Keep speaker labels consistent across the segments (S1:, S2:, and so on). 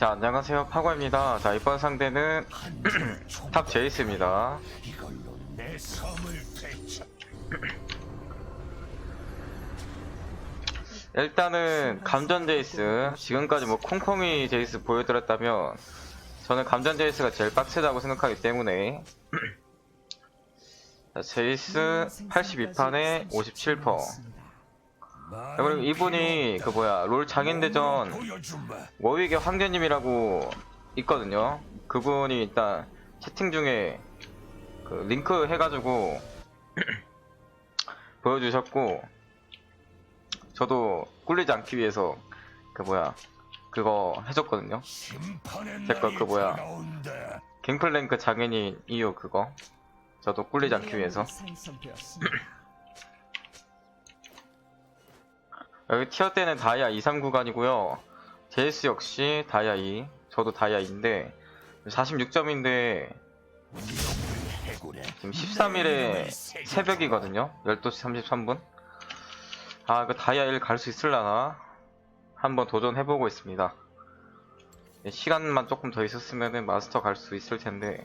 S1: 자, 안녕하세요. 파고입니다. 자, 이번 상대는 탑 제이스입니다. 일단은 감전 제이스. 지금까지 뭐 콩콩이 제이스 보여드렸다면 저는 감전 제이스가 제일 빡세다고 생각하기 때문에 자, 제이스 82판에 57%. 자, 그리고 이분이 그 뭐야 롤 장인대전. 워윅의 황제님이라고 있거든요. 그분이 일단 채팅 중에 그 링크 해가지고 보여주셨고 저도 꿀리지 않기 위해서 그 뭐야 그거 해줬거든요. 제거 그 뭐야. 갱플랭크 장애인 이유 그거 저도 꿀리지 않기 위해서 여기 티어 때는 다이아 2, 3 구간이고요. 제이스 역시 다이아 2, 저도 다이아 2인데 46점인데
S2: 해골에
S1: 지금 13일에 새벽이거든요. 12시 33분. 아, 그 다이아 1 갈 수 있을라나? 한번 도전해보고 있습니다. 예, 시간만 조금 더 있었으면 마스터 갈 수 있을 텐데.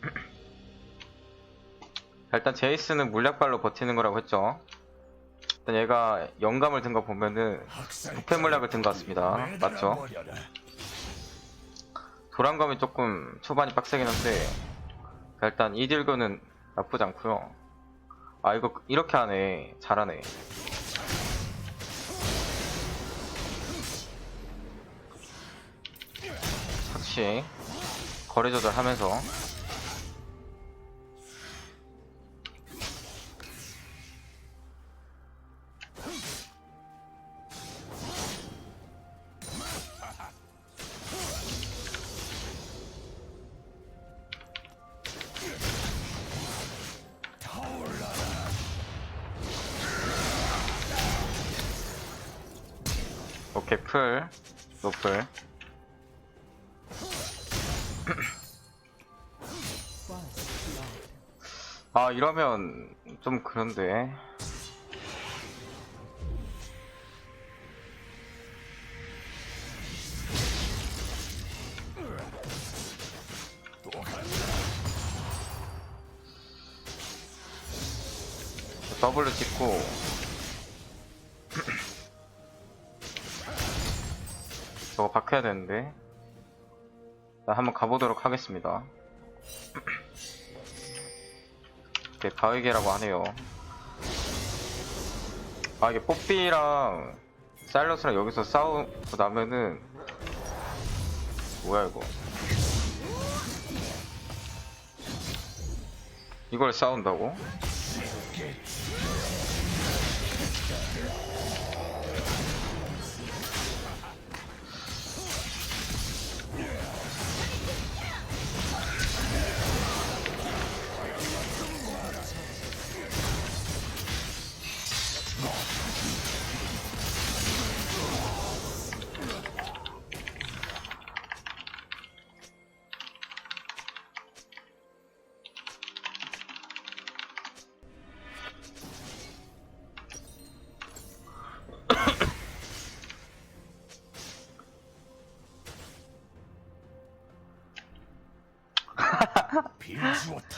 S1: 일단 제이스는 물약발로 버티는 거라고 했죠. 일단 얘가 영감을 든 거 보면은 부패 물약을 든 것 같습니다. 맞죠? 도란검이 조금 초반이 빡세긴 한데 일단 이 딜거는 나쁘지 않고요. 아 이거 이렇게 하네. 잘하네. 착시 거리 조절하면서 오케이 풀 노플 아 이러면 좀 그런데. 더블로 찍고 박혀야 되는데. 나 한번 가보도록 하겠습니다. 이게 바위개라고 하네요. 아 이게 뽀삐랑 사일러스랑 여기서 싸우고 나면은 뭐야 이거? 이걸 싸운다고?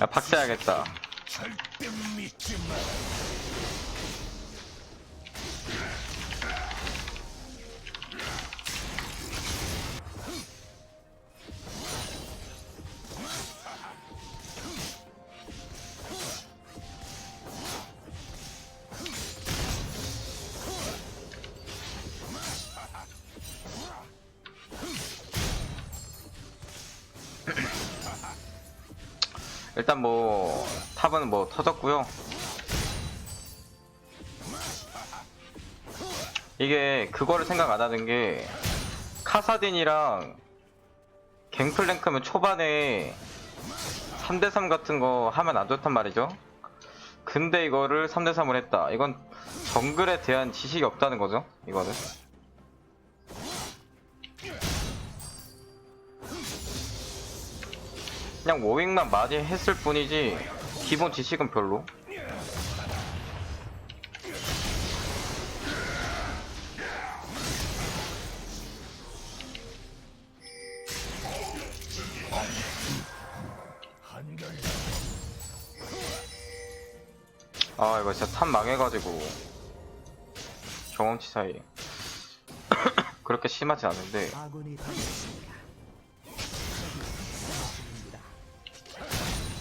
S1: 야 박제해야겠다
S2: 절대 믿지 마.
S1: 일단 뭐 탑은 뭐 터졌고요. 이게 그거를 생각 안 하는 게 카사딘이랑 갱플랭크면 초반에 3대3 같은 거 하면 안 좋단 말이죠. 근데 이거를 3대3을 했다. 이건 정글에 대한 지식이 없다는 거죠. 이거는. 그냥 워윙만 많이 했을 뿐이지 기본 지식은 별로. 아 이거 진짜 탑 망해가지고 경험치 사이 그렇게 심하지 않은데.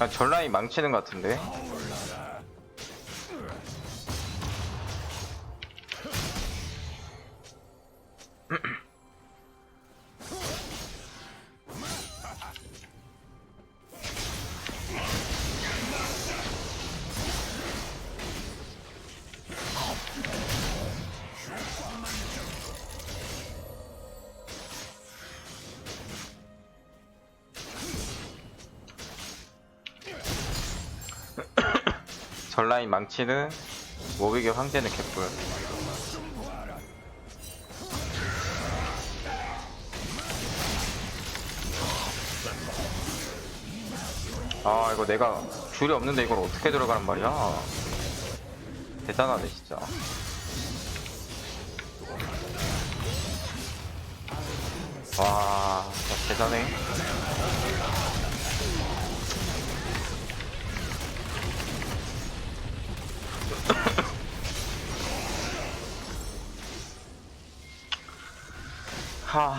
S1: 전라인 망치는 것 같은데 전라인 망치는 모비게 황제는 개뿔. 아 이거 내가 줄이 없는데 이걸 어떻게 들어가란 말이야? 대단하네 진짜. 와 대단해 하.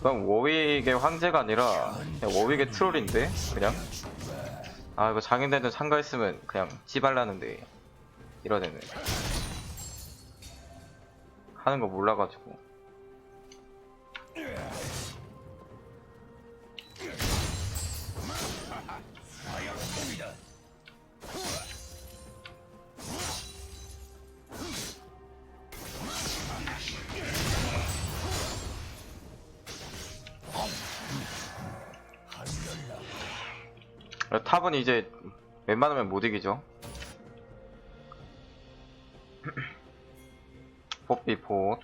S1: 그럼 워윅의 황제가 아니라 그냥 워윅의 트롤인데 그냥 아 이거 장인대전 참가했으면 그냥 지발라는데 이런 애는 하는 거 몰라가지고 탑은 이제 웬만하면 못 이기죠. 뽀삐포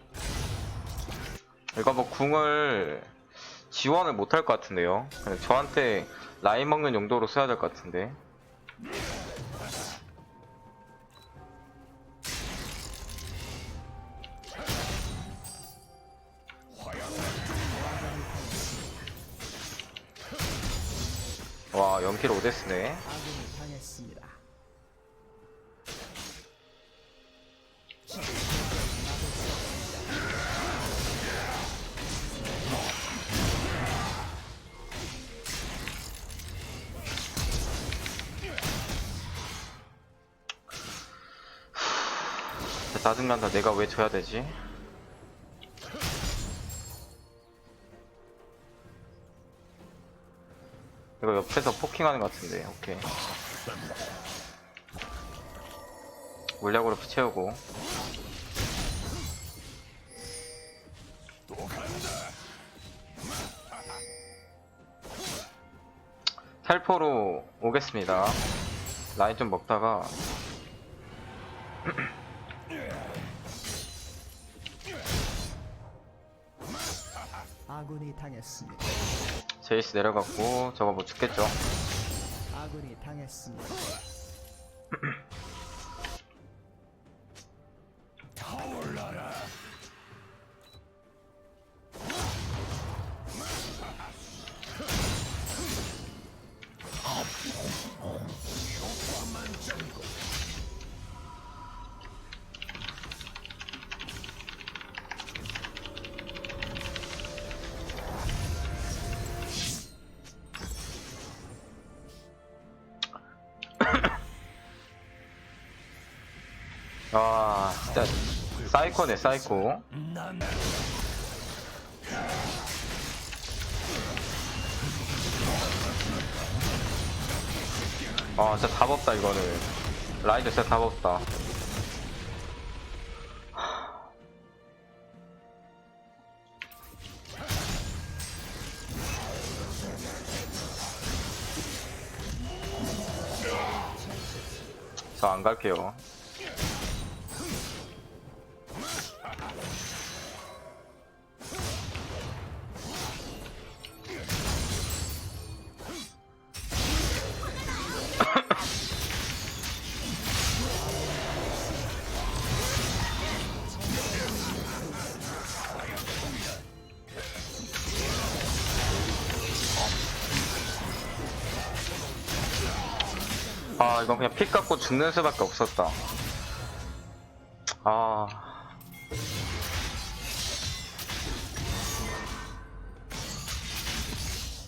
S1: 이거 뭐 궁을 지원을 못할 것 같은데요. 저한테 라인 먹는 용도로 써야 될 것 같은데 데스네. 짜증난다. 내가 왜 져야 되지? 옆에서 포킹하는 것 같은데 오케이. 물약으로 채우고. 텔포로 오겠습니다. 라인 좀 먹다가.
S3: 아군이 당했습니다.
S1: 제이스 내려갔고 저거 뭐 죽겠죠
S3: 아군이 당했습니다.
S1: 아 진짜 사이코네 사이코. 난아 진짜 답 없다 이거는. 라이드 진짜 답 없다. 저 안 갈게요 아 이건 그냥 피 깎고 죽는 수밖에 없었다. 아.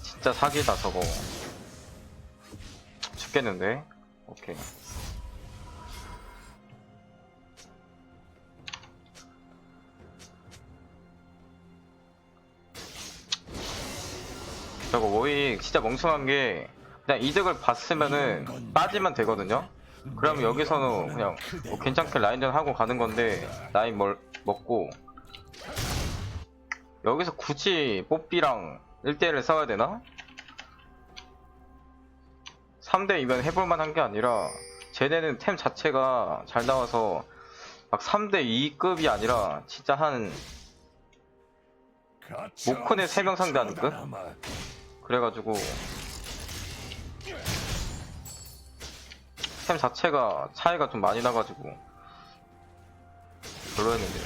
S1: 진짜 사기다 저거. 죽겠는데? 오케이. 저거 워익 진짜 멍청한 게 그냥 이득을 봤으면은 빠지면 되거든요. 그럼 여기서는 그냥 뭐 괜찮게 라인전 하고 가는 건데 라인 멀, 먹고 여기서 굳이 뽀삐랑 1대1을 싸워야 되나? 3대2면 해볼만 한 게 아니라 쟤네는 템 자체가 잘 나와서 막 3대2급이 아니라 진짜 한 모컨의 세명 상대하는 듯? 그래가지고 템 자체가 차이가 좀 많이 나가지고 별로였는데.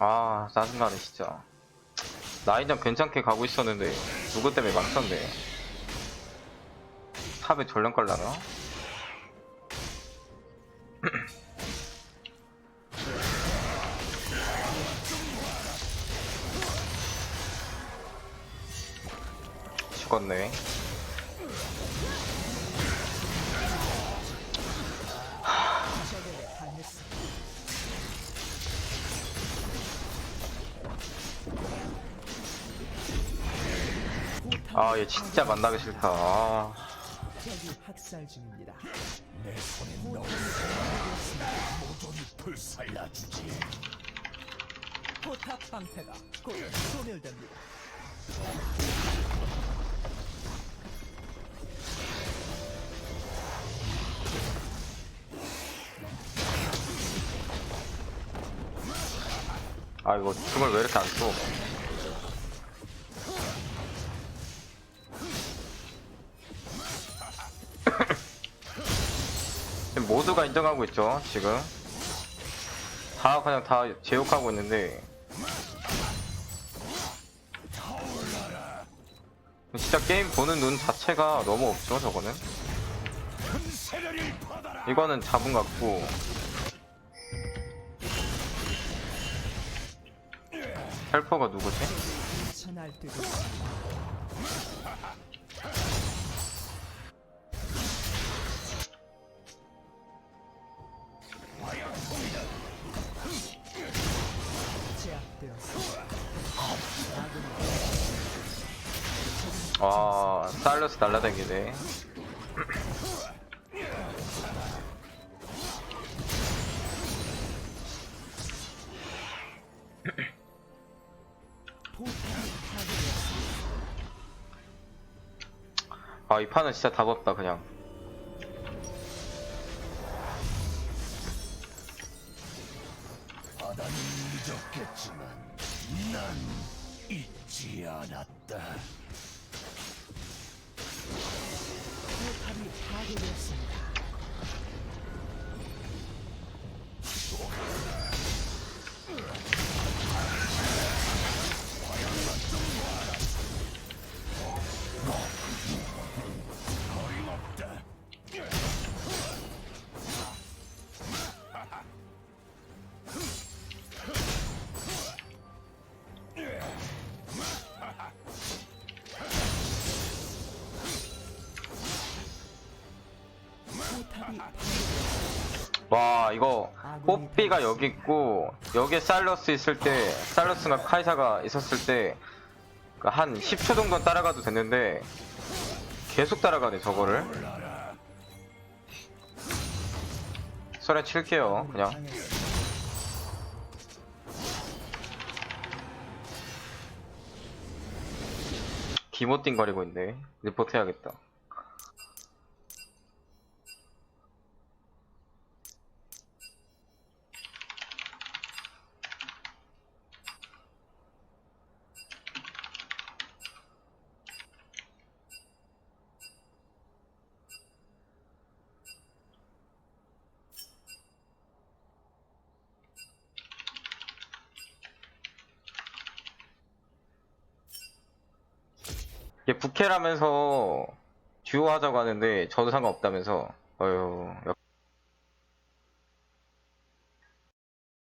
S1: 아 짜증나네 진짜. 라인전 괜찮게 가고 있었는데 누구 때문에 망쳤네 탑에 전령 깔라나? 죽었네. 아 얘 진짜 만나기 싫다 아,
S3: 적이 학살 중입니다.
S2: 내 손에 넣어 모조리 불살라 주지
S3: 포탑 방패가 곧 소멸됩니다.
S1: 아 이거 춤을 왜 이렇게 안 쏘? 모두가 인정하고 있죠 지금. 다 그냥 다 제욕하고 있는데. 진짜 게임 보는 눈 자체가 너무 없죠 저거는? 이거는 잡은 것 같고. 헬퍼가 누구지?
S3: 아
S1: 사일러스 날라다니네. 아 이 판은 진짜 답 없다 그냥
S2: 바다는 잊었겠지만 난 잊지 않았다
S1: 와 이거 뽀삐가 여기 있고 여기에 사일러스 있을 때 사일러스가 카이사가 있었을 때 한 10초 정도는 따라가도 됐는데 계속 따라가네 저거를. 소리 칠게요 그냥. 기모띵거리고 있네. 리포트 해야겠다 얘 부캐라면서 듀오 하자고 하는데 저도 상관없다면서. 어휴